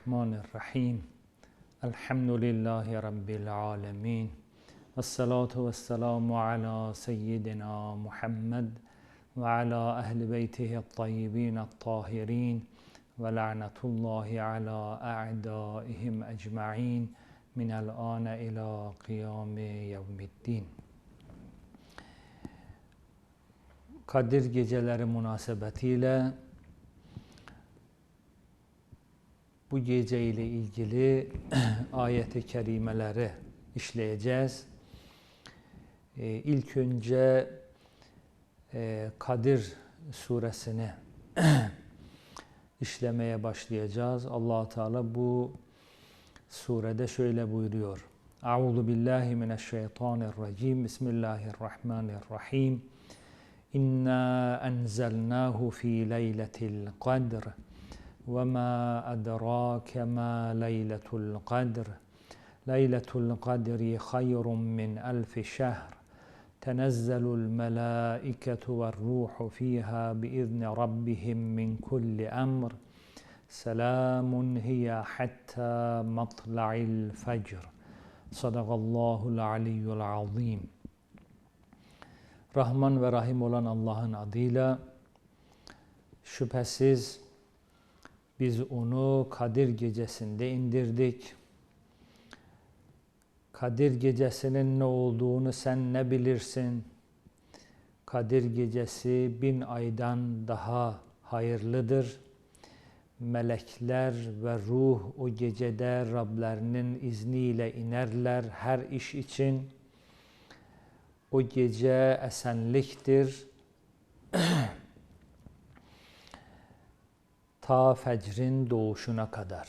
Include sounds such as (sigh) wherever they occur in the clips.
الرحمن الرحيم. الحمد لله رب العالمين. والصلاة والسلام على سيدنا محمد وعلى أهل بيته الطيبين الطاهرين. ولعنة الله على أعدائهم أجمعين. من الآن إلى قيام يوم الدين. Kadir geceleri münasebetiyle bu gece ile ilgili (clears throat) ayet-i kerimeleri işleyeceğiz. Ee, ilk önce e, Kadir suresini (clears throat) işlemeye başlayacağız. allah Teala bu surede şöyle buyuruyor. Euzu billahi mineşşeytanirracim. Bismillahirrahmanirrahim. İnna enzelnahu fi leyletil kadr. وما أدراك ما ليلة القدر؟ ليلة القدر خير من ألف شهر. تنزل الملائكة والروح فيها بإذن ربهم من كل أمر. سلام هي حتى مطلع الفجر. صدق الله العلي العظيم. Ve Rahim olan Allah'ın adıyla şüphesiz biz onu Kadir gecesinde indirdik. Kadir gecesinin ne olduğunu sen ne bilirsin? Kadir gecesi bin aydan daha hayırlıdır. Melekler ve ruh o gecede Rablerinin izniyle inerler her iş için. O gece esenliktir. (clears throat) ta fecrin doğuşuna kadar.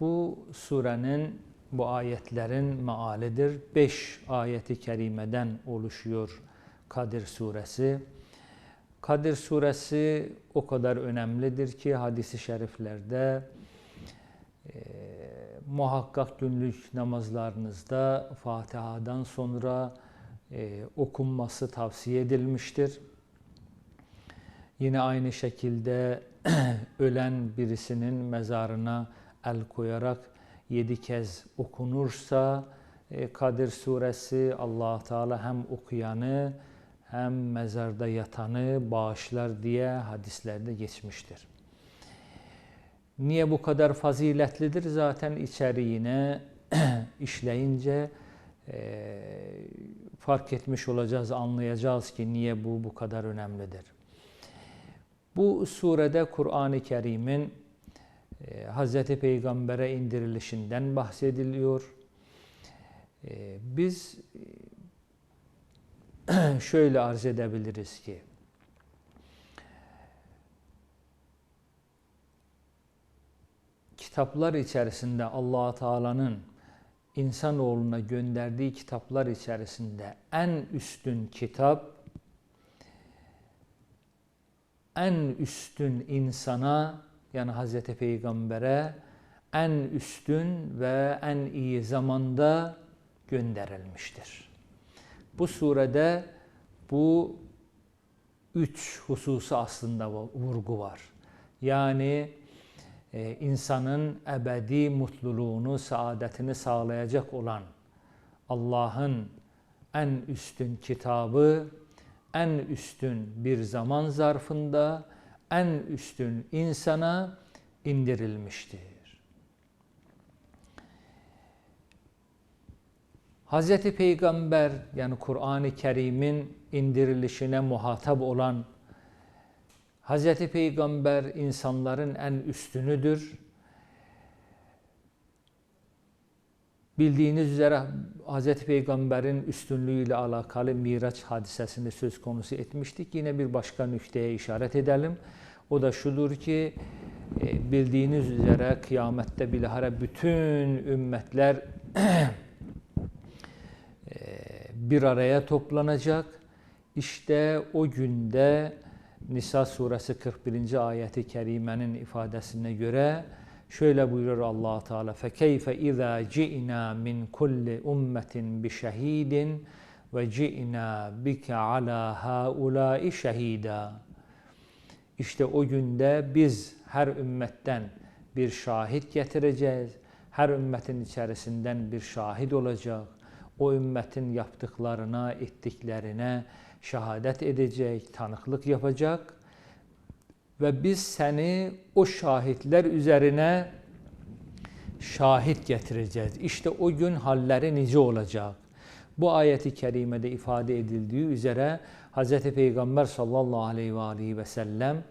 Bu surenin, bu ayetlerin mealidir. Beş ayeti kerimeden oluşuyor Kadir suresi. Kadir suresi o kadar önemlidir ki hadisi şeriflerde e, muhakkak günlük namazlarınızda Fatiha'dan sonra e, okunması tavsiye edilmiştir. Yine aynı şekilde (clears throat) ölen birisinin mezarına el koyarak yedi kez okunursa e, Kadir suresi allah Teala hem okuyanı hem mezarda yatanı bağışlar diye hadislerde geçmiştir. Niye bu kadar faziletlidir? Zaten içeriğine (clears throat) işleyince e, fark etmiş olacağız, anlayacağız ki niye bu bu kadar önemlidir. Bu surede Kur'an-ı Kerim'in e, Hz. Peygamber'e indirilişinden bahsediliyor. E, biz e, (clears throat) şöyle arz edebiliriz ki, kitaplar içerisinde allah Teala'nın insanoğluna gönderdiği kitaplar içerisinde en üstün kitap en üstün insana yani Hz. Peygamber'e en üstün ve en iyi zamanda gönderilmiştir. Bu surede bu üç hususu aslında vurgu var. Yani e, insanın ebedi mutluluğunu, saadetini sağlayacak olan Allah'ın en üstün kitabı en üstün bir zaman zarfında en üstün insana indirilmiştir. Hz. Peygamber yani Kur'an-ı Kerim'in indirilişine muhatap olan Hz. Peygamber insanların en üstünüdür Bildiyiniz üzrə Hz. Peyğəmbərin üstünlüyü ilə əlaqəli Mirac hadisəsində söz konusu etmişdik. Yenə bir başqa nöqtəyə işarət edəlim. O da şudur ki, e, bildiyiniz üzrə qiyamətdə bilahərə bütün ümmətlər (clears throat) e, bir araya toplanacaq. İşte o gündə Nisa surəsi 41-ci ayəti kərimənin ifadəsinə görə Şöyle buyurur Allah Teala: "Fekeyfe iza ci'na min kulli ummetin bi şehidin ve ci'na bike ala haula'i şehida." İşte o günde biz her ümmetten bir şahit getireceğiz. Her ümmetin içerisinden bir şahit olacak. O ümmetin yaptıklarına, ettiklerine şehadet edecek, tanıklık yapacak.'' Ve biz seni o şahitler üzerine şahit getireceğiz. İşte o gün halleri nice olacak. Bu ayeti kerimede ifade edildiği üzere Hz. Peygamber sallallahu aleyhi ve aleyhi ve sellem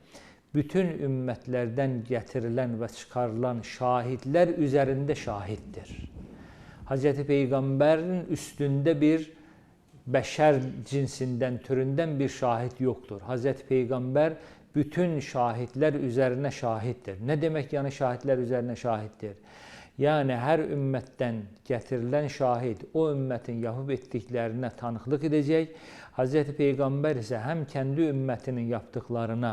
bütün ümmetlerden getirilen ve çıkarılan şahitler üzerinde şahittir. Hz. Peygamber'in üstünde bir beşer cinsinden, türünden bir şahit yoktur. Hz. Peygamber bütün şahitlər üzərinə şahiddir. Nə demək yəni şahitlər üzərinə şahiddir? Yəni hər ümmətdən gətirilən şahid o ümmətin yapıb etdiklərinə tanıqlıq edəcək. Hazreti Peyğəmbər isə həm kəndi ümmətinin yapdıqlarına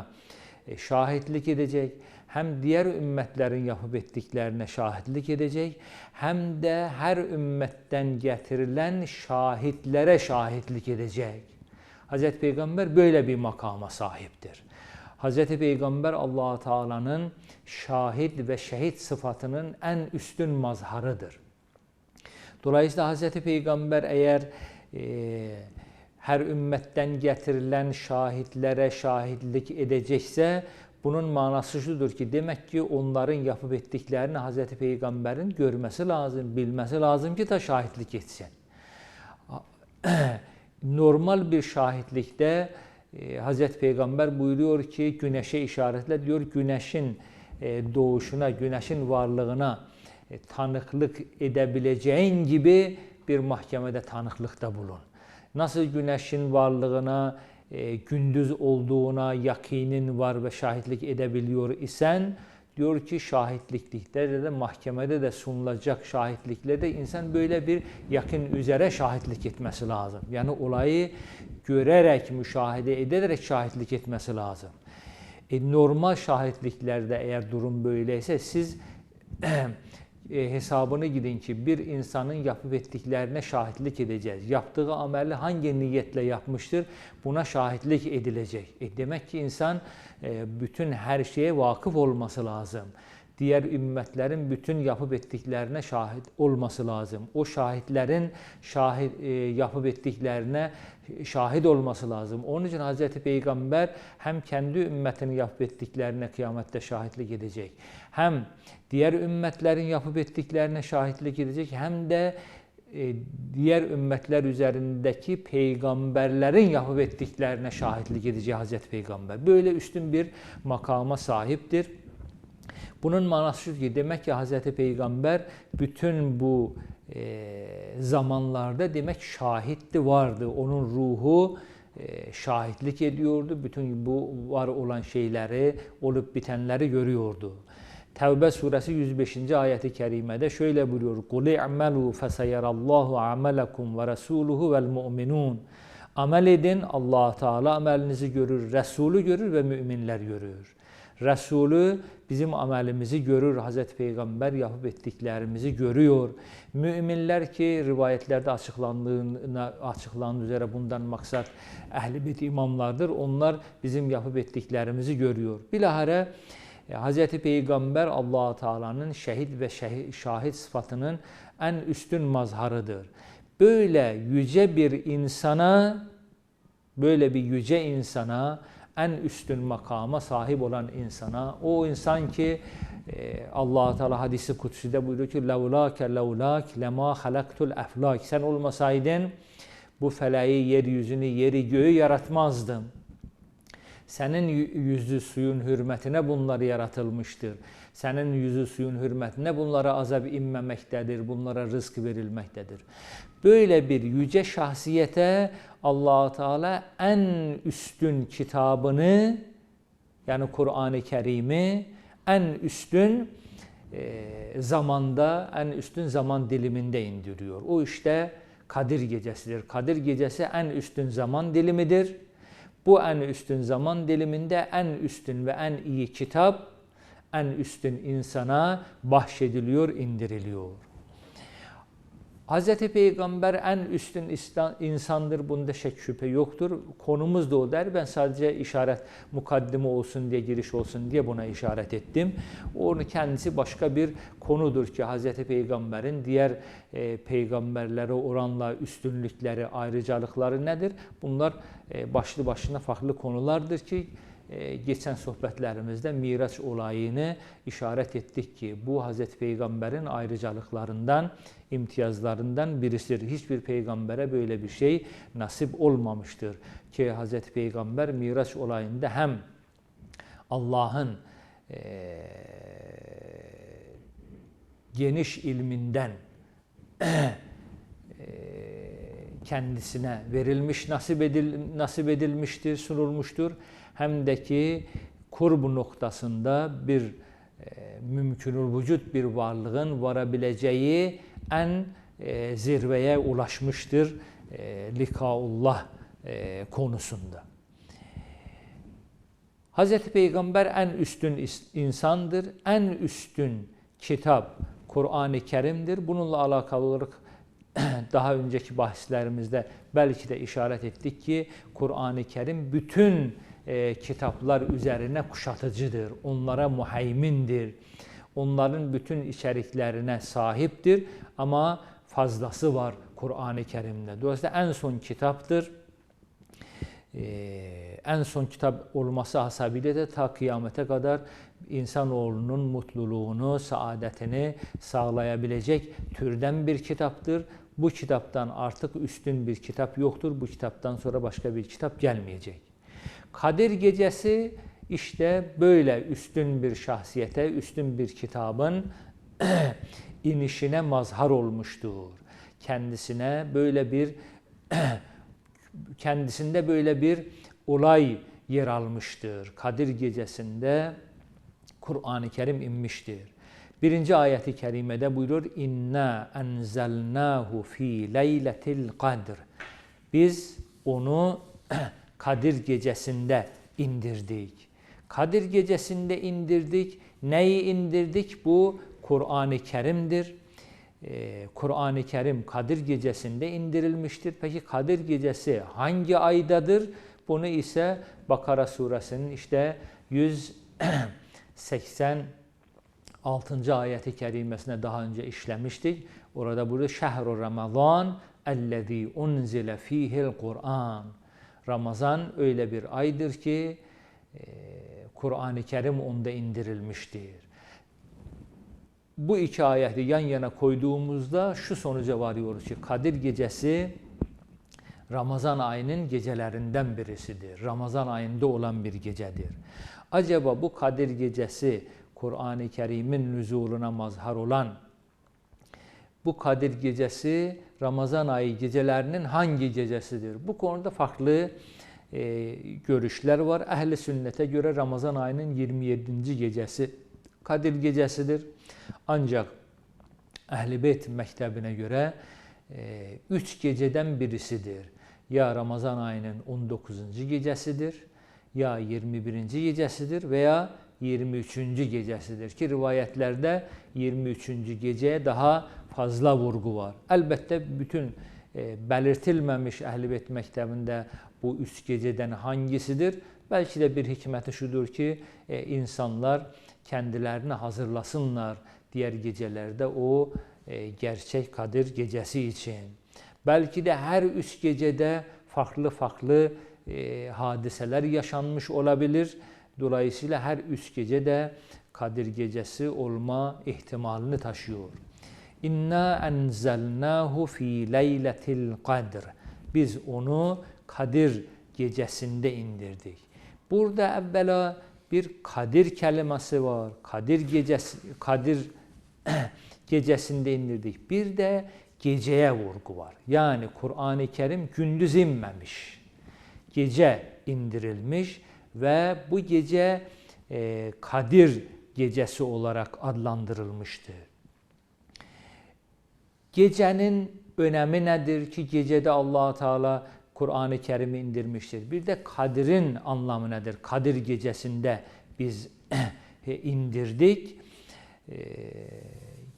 e, şahidlik edəcək, həm digər ümmətlərin yapıb etdiklərinə şahidlik edəcək, həm də hər ümmətdən gətirilən şahidlərə şahidlik edəcək. Hazreti Peyğəmbər belə bir maqama sahibdir. Hz. Peyğəmbər Allah Taala'nın şahid və şəhid sıfatının ən üstün mazharıdır. Dolayısıyla Hz. Peyğəmbər əgər e, hər ümmətdən gətirilən şahidlərə şahidlik edəcəksə, bunun manası şudur ki, demək ki, onların yapıb etdiklərini Hz. Peyğəmbərin görməsi lazım, bilməsi lazım ki, ta şahidlik etsin. (clears throat) Normal bir şahidlikdə e, Hz. Peygamber buyuruyor ki güneşe işaretle diyor güneşin e, doğuşuna, güneşin varlığına e, tanıklık edebileceğin gibi bir mahkemede tanıklıkta bulun. Nasıl güneşin varlığına, e, gündüz olduğuna yakinin var ve şahitlik edebiliyor isen Diyor ki şahitliklikdə də məhkəmədə də sunulacaq şahidliklərdə insan belə bir yaxın üzərə şahidlik etməsi lazım. Yəni olayı görərək, müşahidə edərək şahidlik etməsi lazım. E, normal şahidliklərdə əgər durum böyləysə siz (clears throat) e, e, hesabını gidin ki, bir insanın yapıb etdiklərinə şahidlik edəcəyik. Yapdığı aməli hangi niyyətlə yapmışdır, buna şahidlik ediləcək. E, demək ki, insan e, bütün hər şeyə vakıf olması lazım. Digər ümmətlərin bütün yapıb etdiklərinə şahid olması lazım. O şahidlərin şahid e, yapıb etdiklərinə şahid olması lazım. Onun üçün Hazreti Peyğəmbər həm kəndi ümmətinin yapıb etdiklərinə qiyamətdə şahidlik edəcək, Hem diğer ümmetlerin yapıp ettiklerine şahitlik edecek hem de e, diğer ümmetler üzerindeki peygamberlerin yapıp ettiklerine şahitlik edecek Hazreti Peygamber. Böyle üstün bir makama sahiptir. Bunun manası şu ki demek ki Hz. Peygamber bütün bu e, zamanlarda demek şahitti vardı. Onun ruhu e, şahitlik ediyordu. Bütün bu var olan şeyleri, olup bitenleri görüyordu. Təvbə surəsi 105-ci ayəti kərimədə şöylə buyurur: "Qul i'malu feseyarallahu amalakum və rasuluhu vel mu'minun." Əməl edin, Allah Taala əməlinizi görür, Rəsulu görür və möminlər görür. Rəsulü bizim əməlimizi görür, Hazreti Peyğəmbər yapıb etdiklərimizi görüyor. Möminlər ki, rivayətlərdə açıqlandığına açıqlandığı üzrə bundan maqsad Əhl-i Beyt imamlardır. Onlar bizim yapıb etdiklərimizi görüyor. Bilahərə Hz. Peygamber allah Teala'nın şehit ve şahit sıfatının en üstün mazharıdır. Böyle yüce bir insana, böyle bir yüce insana, en üstün makama sahip olan insana, o insan ki e, allah Teala hadisi kutside buyuruyor ki لَوْلَاكَ لَوْلَاكَ لَمَا خَلَقْتُ الْاَفْلَاكِ Sen olmasaydın bu feleği, yeryüzünü, yeri göğü yaratmazdım. Senin yüzü suyun hürmetine bunlar yaratılmıştır. Senin yüzü suyun hürmetine bunlara azap inmemektedir, bunlara rızk verilmektedir. Böyle bir yüce şahsiyete allah Teala en üstün kitabını yani Kur'an-ı Kerim'i en üstün e, zamanda, en üstün zaman diliminde indiriyor. O işte Kadir Gecesi'dir. Kadir Gecesi en üstün zaman dilimidir. Bu en üstün zaman diliminde en üstün ve en iyi kitap, en üstün insana bahşediliyor, indiriliyor. Hz. Peygamber en üstün insandır. Bunda şek şüphe yoktur. Konumuz da o der. Ben sadece işaret mukaddime olsun diye, giriş olsun diye buna işaret ettim. Onu kendisi başka bir konudur ki Hz. Peygamber'in diğer e, peygamberlere oranla üstünlükleri, ayrıcalıkları nedir? Bunlar E, başlı başına farklı konulardır ki, e, geçən söhbətlərimizdə Mirac olayını işarət etdik ki, bu Hazreti Peyğəmbərin ayrıcalıqlarından, imtiyazlarından birisidir. Heç bir peyğəmbərə belə bir şey nəsib olmamışdır ki, Hazreti Peyğəmbər Mirac olayında həm Allahın e, geniş ilmindən (clears throat) e, kendisine verilmiş, nasip, edil, nasip edilmiştir, sunulmuştur. Hem de ki kurb noktasında bir e, mümkünül vücut bir varlığın varabileceği en e, zirveye ulaşmıştır e, likaullah e, konusunda. Hz. Peygamber en üstün insandır, en üstün kitap Kur'an-ı Kerim'dir. Bununla alakalı olarak (clears throat) daha öncəki bahislərimizdə bəlkə də işarət etdik ki, Qurani Kərim bütün e, kitablar üzərinə kuşatıcıdır, onlara mühəymindir, onların bütün içəriklərinə sahibdir, amma fazlası var Qurani Kərimdə. Dolayısıyla ən son kitabdır. Ee, ən son kitab olması hasabıyla da ta qiyamətə qədər insanoğlunun mutluluğunu, saadətini sağlaya biləcək türdən bir kitabdır. Bu kitaptan artık üstün bir kitap yoktur. Bu kitaptan sonra başka bir kitap gelmeyecek. Kadir Gecesi işte böyle üstün bir şahsiyete, üstün bir kitabın (clears throat) inişine mazhar olmuştur. Kendisine böyle bir (clears throat) kendisinde böyle bir olay yer almıştır. Kadir Gecesi'nde Kur'an-ı Kerim inmiştir. Birinci ayeti kerimede buyurur inna enzelnahu fi leyletil kadr. Biz onu (clears throat) Kadir gecesinde indirdik. Kadir gecesinde indirdik. Neyi indirdik? Bu Kur'an-ı Kerim'dir. Ee, Kur'an-ı Kerim Kadir gecesinde indirilmiştir. Peki Kadir gecesi hangi aydadır? Bunu ise Bakara suresinin işte (clears throat) 186. ayeti kerimesine daha önce işlemiştik. Orada burada şehru Ramazan ellezî unzile fîhil Kur'an. Ramazan öyle bir aydır ki e, Kur'an-ı Kerim onda indirilmiştir. Bu iki ayeti yan yana koyduğumuzda şu sonuca varıyoruz ki Kadir Gecesi Ramazan ayının gecelerinden birisidir. Ramazan ayında olan bir gecedir. Acaba bu Kadir Gecesi Kur'an-ı Kerim'in nüzuluna mazhar olan bu Kadir Gecesi Ramazan ayı gecelerinin hangi gecesidir? Bu konuda farklı e, görüşler var. Ehli sünnete göre Ramazan ayının 27. gecesi Kadir Gecesidir. Ancak Ehl-i Beyt mektebine göre e, üç geceden birisidir. Ya Ramazan ayının 19. gecesidir, ya 21. gecesidir veya 23-cü gecəsidir ki, rivayətlərdə 23-cü gecəyə daha fazla vurğu var. Əlbəttə bütün e, bəlirtilməmiş Əhlibeyt məktəbində bu 3 gecədən hangisidir? Bəlkə də bir hikməti şudur ki, e, insanlar kəndilərini hazırlasınlar digər gecələrdə o e, gerçək Kadir gecəsi üçün. Bəlkə də hər 3 gecədə farklı-farklı hadisələr yaşanmış ola bilər Dolayısıyla her üç gece de Kadir gecesi olma ihtimalini taşıyor. İnna enzelnahu fi leyletil kadr. Biz onu Kadir gecesinde indirdik. Burada evvela bir Kadir kelimesi var. Kadir gecesi Kadir (clears throat) gecesinde indirdik. Bir de geceye vurgu var. Yani Kur'an-ı Kerim gündüz inmemiş. Gece indirilmiş ve bu gece e, Kadir gecesi olarak adlandırılmıştır. Gecenin önemi nedir ki gecede allah Teala Kur'an-ı Kerim'i indirmiştir. Bir de Kadir'in anlamı nedir? Kadir gecesinde biz (coughs) indirdik. Ee,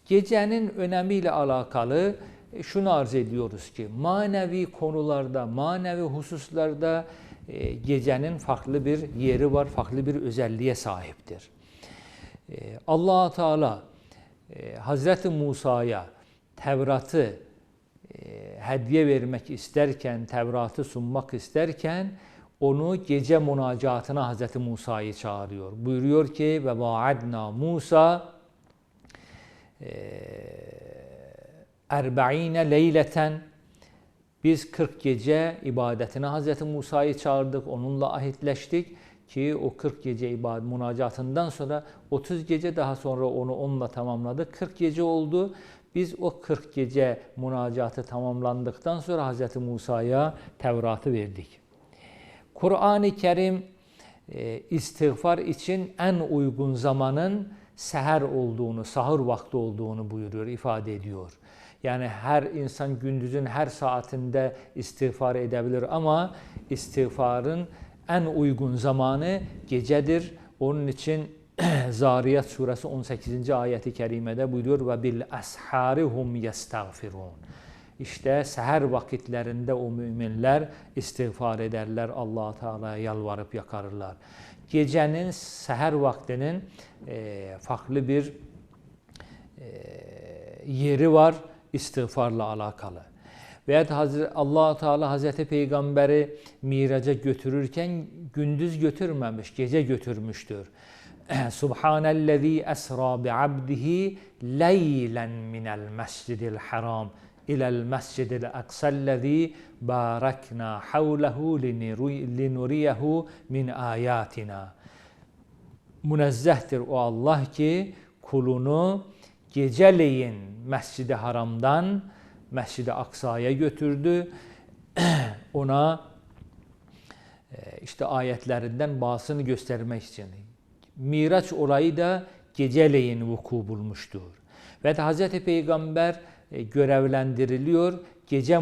gecenin önemiyle alakalı e, şunu arz ediyoruz ki manevi konularda, manevi hususlarda e, gecenin farklı bir yeri var, farklı bir özelliğe sahiptir. E, allah Teala Hazreti Musa'ya Tevrat'ı hediye vermek isterken, Tevrat'ı sunmak isterken onu gece münacatına Hazreti Musa'yı çağırıyor. Buyuruyor ki ve vaadna Musa erba'ine leyleten biz 40 gece ibadetine Hazreti Musa'yı çağırdık, onunla ahitleştik ki o 40 gece ibadet münacatından sonra 30 gece daha sonra onu onunla tamamladık. 40 gece oldu. Biz o 40 gece münacatı tamamlandıktan sonra Hazreti Musa'ya Tevrat'ı verdik. Kur'an-ı Kerim e, istiğfar için en uygun zamanın seher olduğunu, sahur vakti olduğunu buyuruyor, ifade ediyor. Yani her insan gündüzün her saatinde istiğfar edebilir ama istiğfarın en uygun zamanı gecedir. Onun için (clears throat) Zariyat suresi 18. ayeti kerimede buyuruyor ve bil asharihum yestağfirun. İşte seher vakitlerinde o müminler istiğfar ederler, allah Teala'ya yalvarıp yakarırlar. Gecenin, seher vaktinin e, farklı bir e, yeri var istiğfarla alakalı. Veya allah Teala Hazreti Peygamber'i miraca götürürken gündüz götürmemiş, gece götürmüştür. (clears throat) Subhanellezî esra bi'abdihi leylen minel mescidil haram ilel mescidil aksellezî barakna havlehu linuriyehu min ayatina. Münezzehtir o Allah ki kulunu geceleyin Mescid-i Haram'dan Mescid-i Aksa'ya götürdü. (clears throat) Ona e, işte ayetlerinden bazısını göstermek için. Miraç olayı da geceleyin vuku bulmuştur. Ve Hz. Peygamber e, görevlendiriliyor. Gece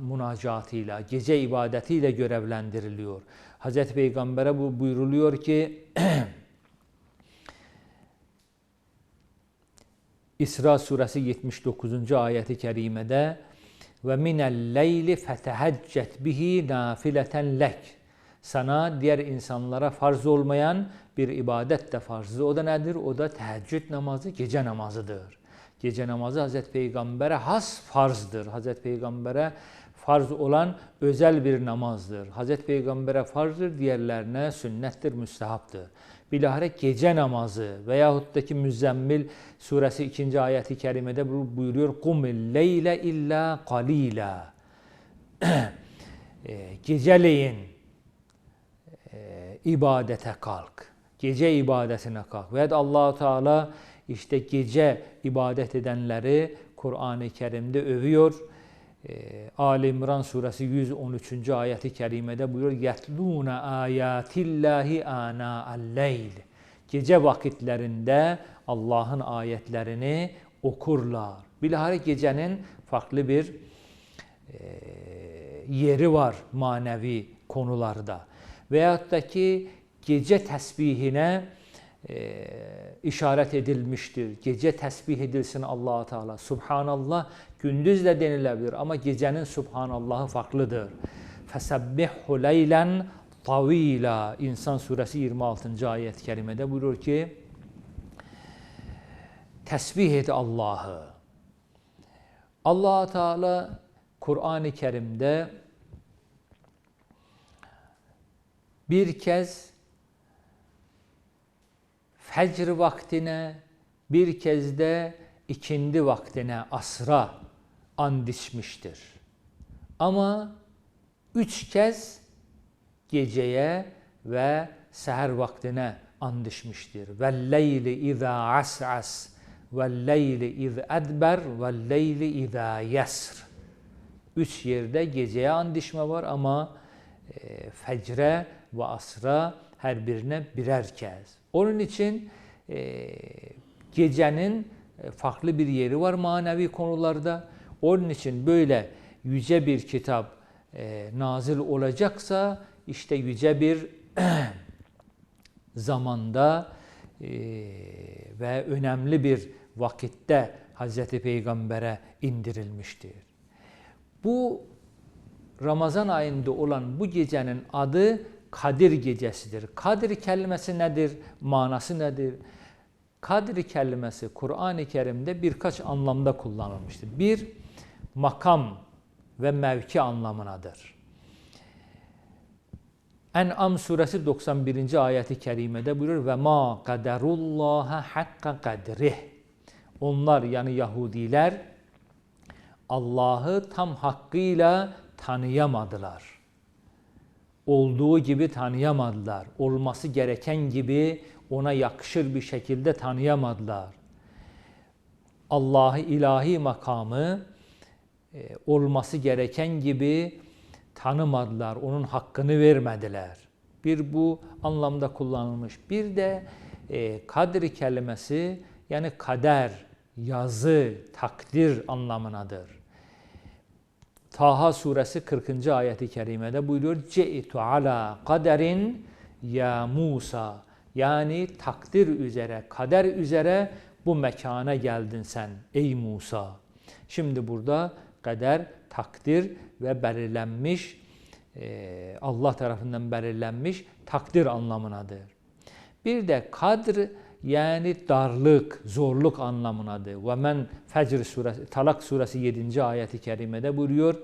münacatıyla, gece ibadetiyle görevlendiriliyor. Hz. Peygamber'e bu buyruluyor ki (clears throat) İsra surəsi 79-cu ayəti kərimədə və minəl-leyli fətəhəccət bihi nafilətən lək. Sana digər insanlara farz olmayan bir ibadət də farzdır. O da nədir? O da təhəccüd namazı, gecə namazıdır. Gecə namazı Hazreti Peyğəmbərə has farzdır. Hazreti Peyğəmbərə farz olan özəl bir namazdır. Hazreti Peyğəmbərə farzdır, digərlərinə sünnətdir, müstəhapdır. Bilahare gece namazı veyahut da ki Müzzemmil suresi 2. ayeti kerimede buyuruyor kumil leyle illa qalila (clears throat) e, geceleyin e, ibadete kalk. Gece ibadetine kalk. Ve allah Teala işte gece ibadet edenleri Kur'an-ı Kerim'de övüyor Ali İmran surəsi 113-cü ayəti kərimədə buyurur: "Yətluna ayatillahi ana al-leyl." Gecə vaxtlarında Allahın ayətlərini oxurlar. Bilahare gecənin farklı bir e, yeri var mənəvi konularda. Və yaxud da ki, gecə təsbihinə e, işarət edilmişdir. Gecə təsbih edilsin Allah-u Teala. Subhanallah gündüz də denilə bilər, amma gecənin Subhanallahı farklıdır. Fəsəbbihhu leylən tavila İnsan surəsi 26-cı ayət-i kərimədə buyurur ki, təsbih et Allahı. Allah-u Teala Kur'an-ı Kerimdə bir kəz fecr vaktine bir kez de ikindi vaktine asra andişmiştir. Ama üç kez geceye ve seher vaktine andışmıştır. Ve leyli izâ as'as ve leyli iz edber ve leyli izâ yesr. Üç yerde geceye andışma var ama e, fecre ve asra her birine birer kez. Onun için e, gecenin e, farklı bir yeri var manevi konularda. Onun için böyle yüce bir kitap e, nazil olacaksa işte yüce bir (clears throat) zamanda e, ve önemli bir vakitte Hazreti Peygamber'e indirilmiştir. Bu Ramazan ayında olan bu gecenin adı Kadir gecesidir. Kadir kelimesi nedir? Manası nedir? Kadir kelimesi Kur'an-ı Kerim'de birkaç anlamda kullanılmıştır. Bir, makam ve mevki anlamınadır. En'am suresi 91. ayeti kerimede buyurur ve ma kaderullaha hakka kadrih. Onlar yani Yahudiler Allah'ı tam hakkıyla tanıyamadılar. Olduğu gibi tanıyamadılar. Olması gereken gibi ona yakışır bir şekilde tanıyamadılar. Allah'ı ilahi makamı e, olması gereken gibi tanımadılar, onun hakkını vermediler. Bir bu anlamda kullanılmış. Bir de e, kadri kelimesi yani kader, yazı, takdir anlamınadır. Taha suresi 40. ayeti kerimede buyuruyor. Ce'itu ala kaderin ya Musa. Yani takdir üzere, kader üzere bu mekana geldin sen ey Musa. Şimdi burada kader, takdir ve belirlenmiş e, Allah tarafından belirlenmiş takdir anlamınadır. Bir de kadr yani darlık, zorluk anlamınadır. Ve men Fecr suresi, Talak suresi 7. ayeti kerimede buyuruyor.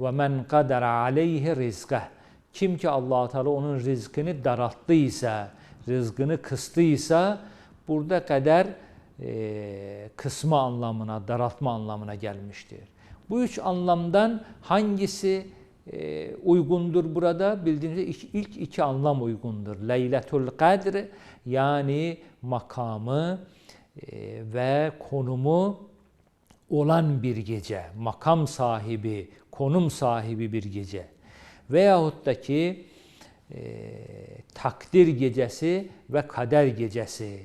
Ve men kadera aleyhi rizkah. Kim ki Allah Teala onun rizkini daralttıysa, rızkını kıstıysa burada kader e, kısma anlamına, daraltma anlamına gelmiştir. Bu üç anlamdan hangisi e, uygundur burada? Bildiğiniz ilk iki anlam uygundur. Leyletul Kadr yani makamı e, ve konumu olan bir gece, makam sahibi, konum sahibi bir gece. Veyahut da ki e, takdir gecesi ve kader gecesi.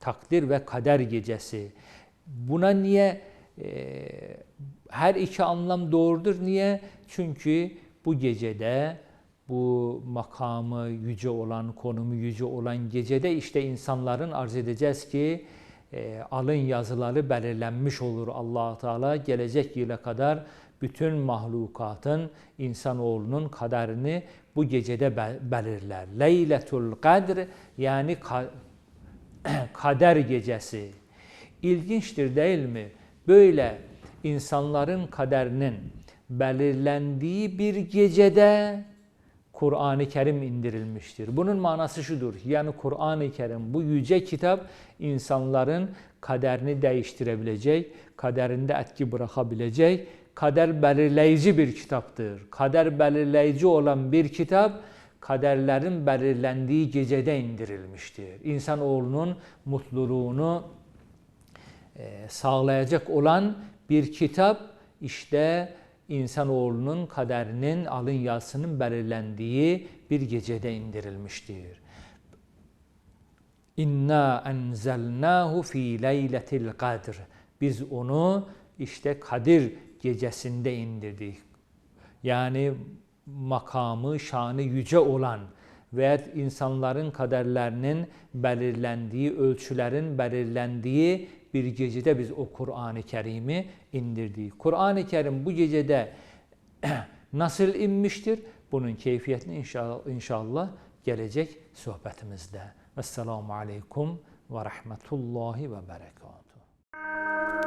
Takdir ve kader gecesi. Buna niye her iki anlam doğrudur? Niye? Çünkü bu gecede bu makamı yüce olan, konumu yüce olan gecede işte insanların arz edeceğiz ki e, alın yazıları belirlenmiş olur allah Teala gelecek yıla kadar bütün mahlukatın, insanoğlunun kaderini bu gecede belirler. Leyletul Kadr yani (clears throat) kader gecesi. İlginçtir değil mi? Böyle insanların kaderinin belirlendiği bir gecede Kur'an-ı Kerim indirilmiştir. Bunun manası şudur. Yani Kur'an-ı Kerim bu yüce kitap insanların kaderini değiştirebilecek, kaderinde etki bırakabilecek, kader belirleyici bir kitaptır. Kader belirleyici olan bir kitap kaderlerin belirlendiği gecede indirilmiştir. İnsanoğlunun mutluluğunu sağlayacak olan bir kitap işte insanoğlunun kaderinin alın yazısının belirlendiği bir gecede indirilmiştir. İnna enzelnahu fi leyletil kadr. Biz onu işte Kadir gecesinde indirdik. Yani makamı, şanı yüce olan veya insanların kaderlerinin belirlendiği, ölçülerin belirlendiği bir gecede biz o Kur'an-ı Kerim'i indirdik. Kur'an-ı Kerim bu gecede (clears throat) nasıl inmiştir? Bunun keyfiyetini inşallah gelecek sohbetimizde. Vesselamu Aleyküm ve Rahmetullahi ve Berekatuhu.